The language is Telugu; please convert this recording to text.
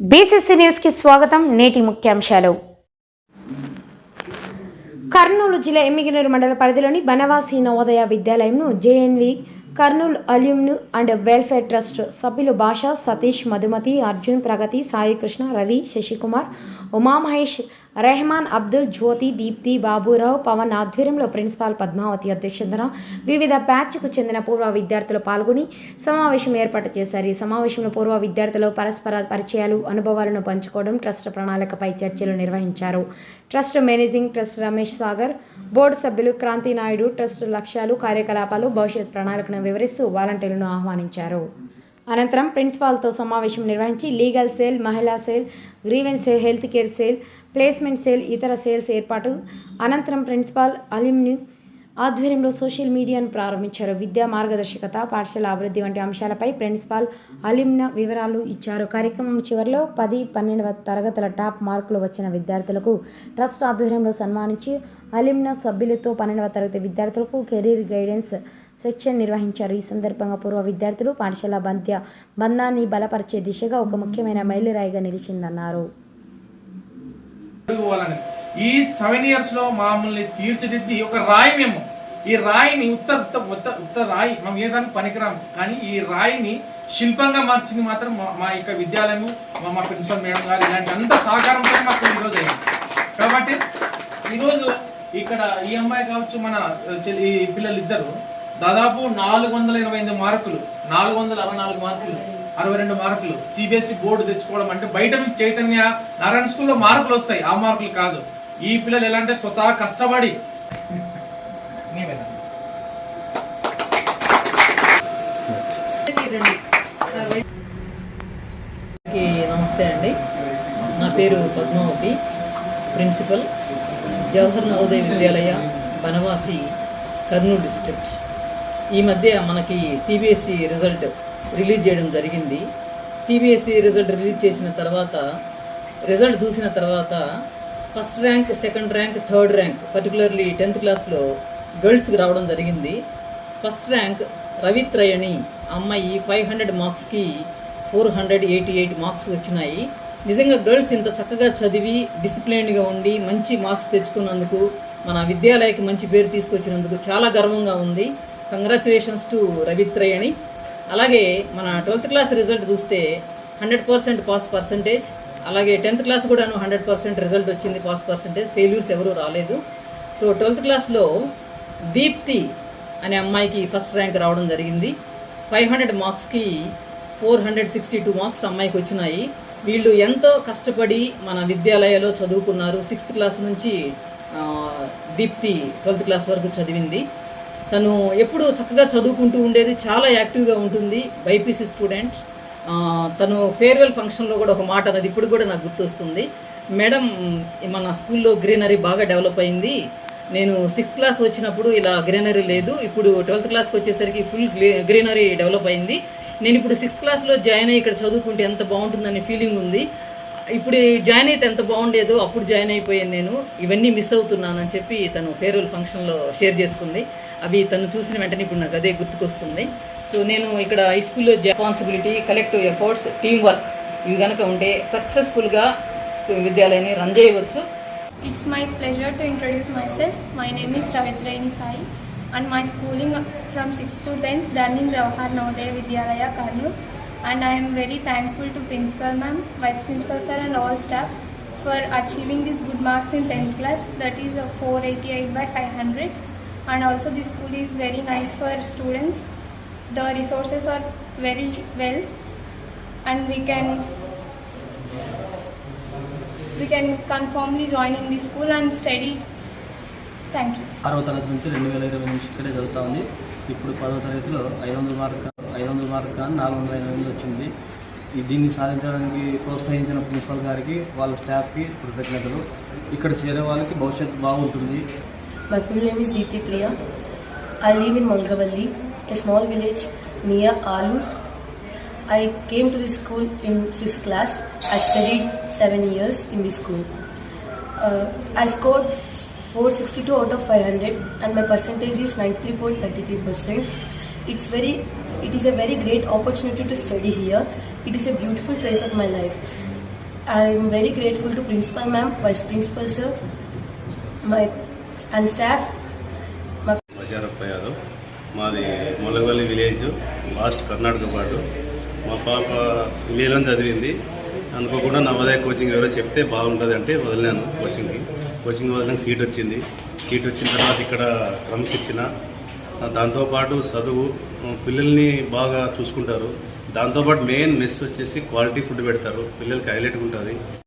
బీసీసీ న్యూస్కి స్వాగతం నేటి ముఖ్యాంశాలు. కర్నూలు జిల్లా ఎమ్మిగినూరు మండల పరిధిలోని బనవాసి నవోదయ విద్యాలయంను జేఎన్వి కర్నూలు అల్యూమ్ను అండ్ వెల్ఫేర్ ట్రస్ట్ సభ్యులు భాష సతీష్ మధుమతి అర్జున్ ప్రగతి సాయికృష్ణ రవి శశికుమార్ ఉమామహేష్ రెహమాన్ అబ్దుల్ జ్యోతి దీప్తి బాబురావు పవన్ ఆధ్వర్యంలో ప్రిన్సిపాల్ పద్మావతి అధ్యక్షతన వివిధ బ్యాచ్కు చెందిన పూర్వ విద్యార్థులు పాల్గొని సమావేశం ఏర్పాటు చేశారు. ఈ సమావేశంలో పూర్వ విద్యార్థులు పరస్పర పరిచయాలు అనుభవాలను పంచుకోవడం ట్రస్ట్ ప్రణాళికపై చర్చలు నిర్వహించారు. Trust managing trust Ramesh Sagar board సభ్యులు క్రాంతి నాయుడు ట్రస్ట్ లక్ష్యాలు కార్యకలాపాలు భవిష్యత్ ప్రణాళికను వివరిస్తూ వాలంటీర్లను ఆహ్వానించారు. అనంతరం ప్రిన్సిపాల్తో సమావేశం నిర్వహించి లీగల్ సేల్ మహిళా cell grievance cell health care cell placement cell ఇతర సేల్స్ ఏర్పాటు. అనంతరం ప్రిన్సిపాల్ అలిమ్ని ఆధ్వర్యంలో సోషల్ మీడియాను ప్రారంభించారు. విద్యా మార్గదర్శకత పాఠశాల అభివృద్ధి వంటి అంశాలపై ప్రిన్సిపాల్ అలిమ్న వివరాలు ఇచ్చారు. కార్యక్రమం చివరిలో పది పన్నెండవ తరగతుల టాప్ మార్కులు వచ్చిన విద్యార్థులకు ట్రస్ట్ ఆధ్వర్యంలో సన్మానించి అలిమ్న సభ్యులతో పన్నెండవ తరగతి విద్యార్థులకు కెరీర్ గైడెన్స్ సెక్షన్ నిర్వహించారు. ఈ సందర్భంగా పూర్వ విద్యార్థులు పాఠశాల బంధ్య బంధాన్ని బలపరిచే దిశగా ఒక ముఖ్యమైన మైలురాయిగా నిలిచిందన్నారు. పోవాలని ఈ సెవెన్ ఇయర్స్లో మమ్మల్ని తీర్చిదిద్ది ఒక రాయి మేము. ఈ రాయిని ఉత్త ఉత్త ఉత్త ఉత్త రాయి మేము ఏ దానికి పనికిరాము. కానీ ఈ రాయిని శిల్పంగా మార్చింది మాత్రం మా యొక్క విద్యాలయము మా మా ప్రిన్సిపల్ మేడం గారు ఇలాంటి అంత సహకారంతో మాకు ఈరోజు అయింది. కాబట్టి ఈరోజు ఇక్కడ ఈ అమ్మాయి కావచ్చు మన ఈ పిల్లలు ఇద్దరు దాదాపు నాలుగు వందల ఇరవై ఎనిమిది మార్కులు నాలుగు వందల అరవై నాలుగు మార్కులు. అరవై రెండు మార్కులు. సిబిఎస్ఈ బోర్డు తెచ్చుకోవడం అంటే బయట మీకు చైతన్య నారాయణ స్కూల్లో మార్కులు వస్తాయి. ఆ మార్కులు కాదు. ఈ పిల్లలు ఎలా అంటే స్వతహా కష్టపడి. నమస్తే అండి. నా పేరు పద్మావతి. ప్రిన్సిపల్. జవహర్ నవోదయ విద్యాలయ బనవాసి కర్నూలు డిస్ట్రిక్ట్. ఈ మధ్య మనకి సిబిఎస్ఈ రిజల్ట్ రిలీజ్ చేయడం జరిగింది. సిబిఎస్ఈ రిజల్ట్ రిలీజ్ చేసిన తర్వాత రిజల్ట్ చూసిన తర్వాత first rank second rank third rank particularly tenth క్లాస్లో గర్ల్స్కి రావడం జరిగింది. ఫస్ట్ ర్యాంక్ రవిత్రయణి అమ్మాయి ఫైవ్ హండ్రెడ్ మార్క్స్కి four hundred eighty eight marks వచ్చినాయి. నిజంగా గర్ల్స్ ఇంత చక్కగా చదివి డిసిప్లైన్డ్గా ఉండి మంచి మార్క్స్ తెచ్చుకున్నందుకు మన విద్యాలయకి మంచి పేరు తీసుకొచ్చినందుకు చాలా గర్వంగా ఉంది. కంగ్రాచులేషన్స్ టు రవిత్రయణి అలాగే మన ట్వెల్త్ క్లాస్ రిజల్ట్ చూస్తే హండ్రెడ్ పర్సెంట్ పాస్ పర్సంటేజ్ అలాగే టెన్త్ క్లాస్ కూడాను హండ్రెడ్ పర్సెంట్ రిజల్ట్ వచ్చింది పాస్ పర్సంటేజ్ ఫెయిల్యూర్స్ ఎవరూ రాలేదు. సో ట్వెల్త్ క్లాస్లో దీప్తి అనే అమ్మాయికి ఫస్ట్ ర్యాంక్ రావడం జరిగింది. ఫైవ్ హండ్రెడ్ మార్క్స్కి four hundred sixty two marks అమ్మాయికి వచ్చినాయి. వీళ్ళు ఎంతో కష్టపడి మన విద్యాలయాలో చదువుకున్నారు. సిక్స్త్ క్లాస్ నుంచి దీప్తి ట్వెల్త్ క్లాస్ వరకు చదివింది. తను ఎప్పుడూ చక్కగా చదువుకుంటూ ఉండేది చాలా యాక్టివ్గా ఉంటుంది బైపీసీ స్టూడెంట్. తను ఫేర్వెల్ ఫంక్షన్లో కూడా ఒక మాట అన్నది ఇప్పుడు కూడా నాకు గుర్తొస్తుంది. మేడం మన స్కూల్లో గ్రీనరీ బాగా డెవలప్ అయింది. నేను సిక్స్త్ క్లాస్ వచ్చినప్పుడు ఇలా గ్రీనరీ లేదు. ఇప్పుడు ట్వెల్త్ క్లాస్కి వచ్చేసరికి ఫుల్ గ్రీనరీ డెవలప్ అయింది. నేను ఇప్పుడు సిక్స్త్ క్లాస్లో జాయిన్ అయ్యి ఇక్కడ చదువుకుంటే ఎంత బాగుంటుందనే ఫీలింగ్ ఉంది. ఇప్పుడు జాయిన్ అయితే ఎంత బాగుండేదో అప్పుడు జాయిన్ అయిపోయాను నేను. ఇవన్నీ మిస్ అవుతున్నాను అని చెప్పి తను ఫేర్వెల్ ఫంక్షన్లో షేర్ చేసుకుంది. అవి తను చూసిన వెంటనే ఇప్పుడు నాకు అదే గుర్తుకొస్తుంది. సో నేను ఇక్కడ హై స్కూల్లో responsibility collective efforts team work ఇవి కనుక ఉంటే సక్సెస్ఫుల్గా విద్యాలయాన్ని రన్ చేయవచ్చు. It's my pleasure to introduce myself my name is Ravindreni Sai and my schooling from sixth to tenth during Jawahar Navodaya Vidyalaya Kurnool and I am very thankful to Principal Ma'am, Vice Principal Sir and all staff for achieving these good marks in 10th class that is a 488 by 500 and also this school is very nice for students. The resources are very well and we can we can confirmly join in this school and study. Thank you. ఆరవ తరగతి నుంచి రెండు వేల ఇరవై నుంచి ఇక్కడే చదువుతా ఉంది ఇప్పుడు పదవ తరగతిలో ఐదు వందల మార్క్ ఐదు వందల మార్కులు కానీ నాలుగు వందల ఎనభై మంది వచ్చింది. దీన్ని సాధించడానికి ప్రోత్సహించిన ప్రిన్సిపల్ గారికి వాళ్ళ స్టాఫ్కి కృతజ్ఞతలు. ఇక్కడ చేరే వాళ్ళకి భవిష్యత్తు బాగుంటుంది. My full name is Deepthi Priya I live in Mongavalli a small village near Alur I came to the school in sixth class I study seven years in the school I score four sixty two out of five hundred and my percentage is three point thirty three percent it's very it is a very great opportunity to study here it is a beautiful place of my life I'm very grateful to principal ma'am vice principal sir my and staff Yadav మాది మొలగల్లి విలేజ్ లాస్ట్ కర్ణాటక పాటు. మా పాప విలేజ్లో చదివింది. అనుకోకుండా నవోదయ కోచింగ్ ఎవరో చెప్తే బాగుంటుంది అంటే వదిలినాను కోచింగ్కి కోచింగ్ వదిలిన సీట్ వచ్చింది. సీట్ వచ్చిన తర్వాత ఇక్కడ క్రమశిక్షణ దాంతోపాటు చదువు పిల్లల్ని బాగా చూసుకుంటారు. దాంతోపాటు మెయిన్ మెస్ వచ్చేసి క్వాలిటీ ఫుడ్ పెడతారు. పిల్లలకి హైలైట్గా ఉంటుంది.